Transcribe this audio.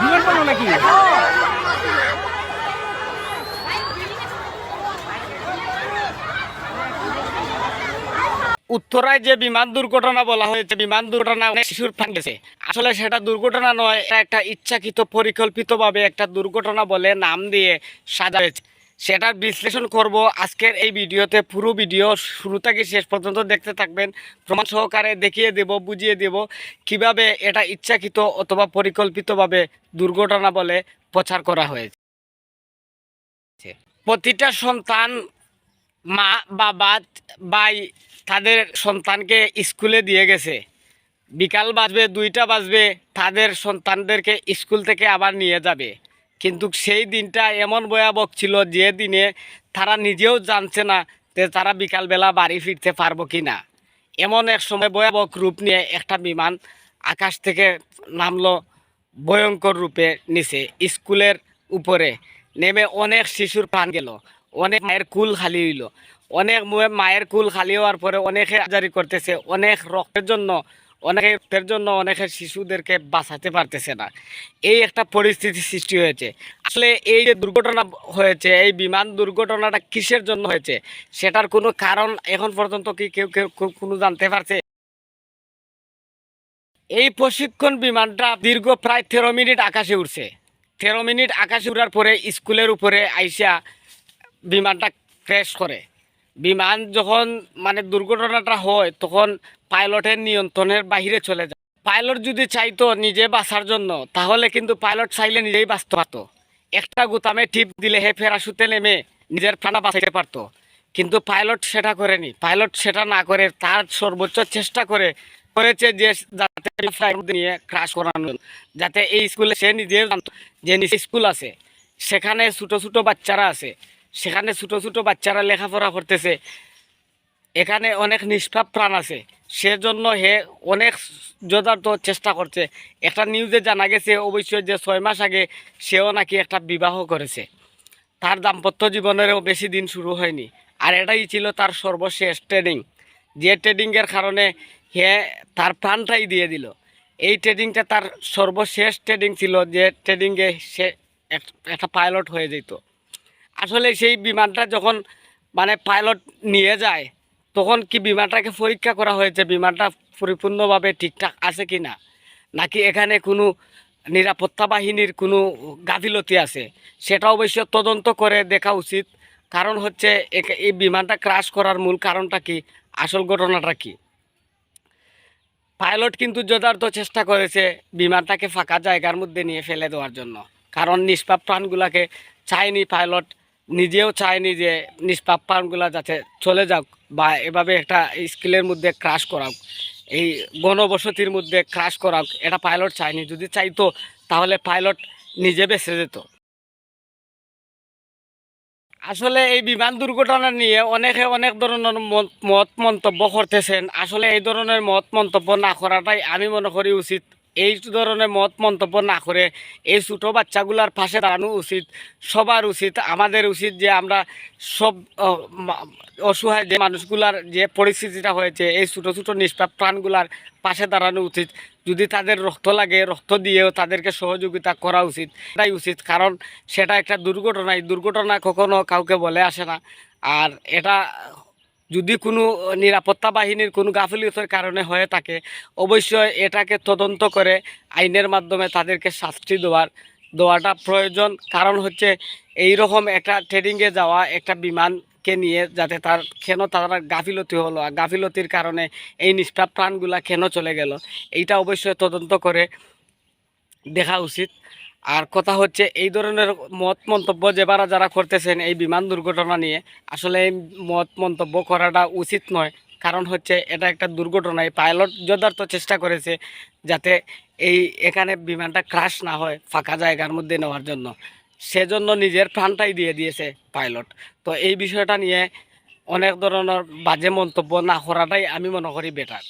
বিমান বানো নাকি? উত্তরায় যে বিমান দুর্ঘটনা বলা হয়েছে বিমান দুর্ঘটনা অনেক শিশুর প্রাণ গেছে। আসলে সেটা দুর্ঘটনা নয় এটা একটা ইচ্ছাকৃত পরিকল্পিতভাবে একটা দুর্ঘটনা বলে নাম দিয়ে সাজা হয়েছে। সেটার বিশ্লেষণ করব। আজকের এই ভিডিওতে পুরো ভিডিও শুরু থেকে শেষ পর্যন্ত দেখতে থাকবেন। প্রমাণ সহকারে দেখিয়ে দেব, বুঝিয়ে দেব কীভাবে এটা ইচ্ছাকৃত অথবা পরিকল্পিতভাবে দুর্ঘটনা বলে প্রচার করা হয়েছে। প্রতিটা সন্তান মা, বাবা ভাই তাদের সন্তানকে স্কুলে দিয়ে গেছে। বিকাল বাজবে, দুইটা বাজবে, তাদের সন্তানদেরকে স্কুল থেকে আবার নিয়ে যাবে। কিন্তু সেই দিনটা এমন ভয়াবহ ছিল যে দিনে তারা নিজেও জানছে না যে তারা বিকালবেলা বাড়ি ফিরতে পারব কি না। এমন এক সময় ভয়াবহ রূপ নিয়ে একটা বিমান আকাশ থেকে নামলো ভয়ঙ্কর রূপে নিচে, স্কুলের উপরে। নেমে অনেক শিশুর প্রাণ গেল, অনেক মায়ের কুল খালি হইল। অনেক মায়ের কুল খালি হওয়ার পরে অনেকে আজারি করতেছে, অনেক রক্তের জন্য অনেকে রক্তের জন্য অনেকে শিশুদেরকে বাঁচাতে পারতেছে না। এই একটা পরিস্থিতি সৃষ্টি হয়েছে। আসলে এই যে দুর্ঘটনা হয়েছে, এই বিমান দুর্ঘটনাটা কিসের জন্য হয়েছে? সেটার কোনো কারণ এখন পর্যন্ত কি কেউ কেউ কোনো জানতে পারছে? এই প্রশিক্ষণ বিমানটা দীর্ঘ প্রায় তেরো মিনিট আকাশে উঠছে তেরো মিনিট আকাশে উড়ার পরে স্কুলের উপরে আইসা বিমানটা ক্র্যাশ করে। বিমান যখন মানে দুর্ঘটনাটা হয়, তখন পাইলটের নিয়ন্ত্রণের বাইরে চলে যায়। পাইলট যদি চাইতো নিজে বাঁচার জন্য, তাহলে কিন্তু পাইলট চাইলে নিজেই বাঁচতে পারতো। একটা গুতামে টিপ দিলে হে ফেরাসুতে নেমে নিজের প্রাণা বাঁচাইতে পারতো। কিন্তু পাইলট সেটা করেনি। পাইলট সেটা না করে তার সর্বোচ্চ চেষ্টা করে, করেছে যে যাতে নিয়ে ক্রাশ করানো যাতে এই স্কুলে সে নিজে যে নিচে স্কুল আছে। সেখানে ছোটো ছোটো বাচ্চারা আছে। সেখানে ছোটো ছোটো বাচ্চারা লেখাপড়া করতেছে। এখানে অনেক নিষ্পাপ প্রাণ আছে। সেজন্য হে অনেক যথার্থ চেষ্টা করছে। একটা নিউজে জানা গেছে অবশ্যই যে ছয় মাস আগে সেও নাকি একটা বিবাহ করেছে। তার দাম্পত্য জীবনেরও বেশি দিন শুরু হয়নি। আর এটাই ছিল তার সর্বশেষ ট্রেডিং যে ট্রেডিংয়ের কারণে হে তার প্রাণটাই দিয়ে দিল। এই ট্রেডিংটা তার সর্বশেষ ট্রেডিং ছিল যে ট্রেডিংয়ে সে এক- একটা পাইলট হয়ে যেত। আসলে সেই বিমানটা যখন মানে পাইলট নিয়ে যায় তখন কি বিমাটাকে পরীক্ষা করা হয়েছে? বিমাটা পরিপূর্ণভাবে ঠিকঠাক আছে কি না? নাকি এখানে কোনো নিরাপত্তা বাহিনীর কোনো গাফিলতি আছে? সেটা অবশ্য তদন্ত করে দেখা উচিত। কারণ হচ্ছে এই বিমানটা ক্রাশ করার মূল কারণটা কি? আসল ঘটনাটা কি? পাইলট কিন্তু যথার্থ চেষ্টা করেছে বিমানটাকে ফাঁকা জায়গার মধ্যে নিয়ে ফেলে দেওয়ার জন্য। কারণ নিষ্পাপ প্রাণগুলাকে চায়নি পাইলট। নিজেও চায়নি যে নিষ্পাপ প্রাণগুলা যাতে চলে যাক বা এভাবে একটা স্কিলের মধ্যে ক্রাশ করাক। এই গণবসতির মধ্যে ক্রাশ করাক, এটা পাইলট চায়নি। যদি চাইতো, তাহলে পাইলট নিজে বেঁচে যেত। আসলে এই বিমান দুর্ঘটনা নিয়ে অনেকে অনেক ধরনের মত মন্তব্য করতেছেন। আসলে এই ধরনের মত মন্তব্য না করাটাই আমি মনে করি উচিত। এই ধরনের মত মন্তব্য না করে এই ছোটো বাচ্চাগুলার পাশে দাঁড়ানো উচিত, সবার উচিত, আমাদের উচিত যে আমরা সব অসহায় যে মানুষগুলার যে পরিস্থিতিটা হয়েছে, এই ছোটো ছোটো নিষ্পাপ প্রাণগুলার পাশে দাঁড়ানো উচিত। যদি তাদের রক্ত লাগে, রক্ত দিয়েও তাদেরকে সহযোগিতা করা উচিত, এটাই উচিত। কারণ সেটা একটা দুর্ঘটনা, এই দুর্ঘটনা কখনো কাউকে বলে আসে না। আর এটা যদি কোনো নিরাপত্তা বাহিনীর কোনো গাফিলতির কারণে হয়ে থাকে, অবশ্যই এটাকে তদন্ত করে আইনের মাধ্যমে তাদেরকে শাস্তি দেওয়ার, দেওয়াটা প্রয়োজন। কারণ হচ্ছে এই রকম একটা ট্রেডিংয়ে যাওয়া একটা বিমানকে নিয়ে যাতে তার, কেন তারা গাফিলতি হলো আর গাফিলতির কারণে এই নিষ্পাপ প্রাণগুলা কেন চলে গেল, এইটা অবশ্যই তদন্ত করে দেখা উচিত। আর কথা হচ্ছে এই ধরনের মত মন্তব্য যেবারা যারা করতেছেন এই বিমান দুর্ঘটনা নিয়ে, আসলে এই মত মন্তব্য করাটা উচিত নয়। কারণ হচ্ছে এটা একটা দুর্ঘটনা, এই পাইলট যথার্থ চেষ্টা করেছে যাতে এই এখানে বিমানটা ক্রাশ না হয় ফাঁকা জায়গার মধ্যে নেওয়ার জন্য। সেজন্য নিজের প্রাণটাই দিয়ে দিয়েছে পাইলট। তো এই বিষয়টা নিয়ে অনেক ধরনের বাজে মন্তব্য না করাটাই আমি মনে করি বেটার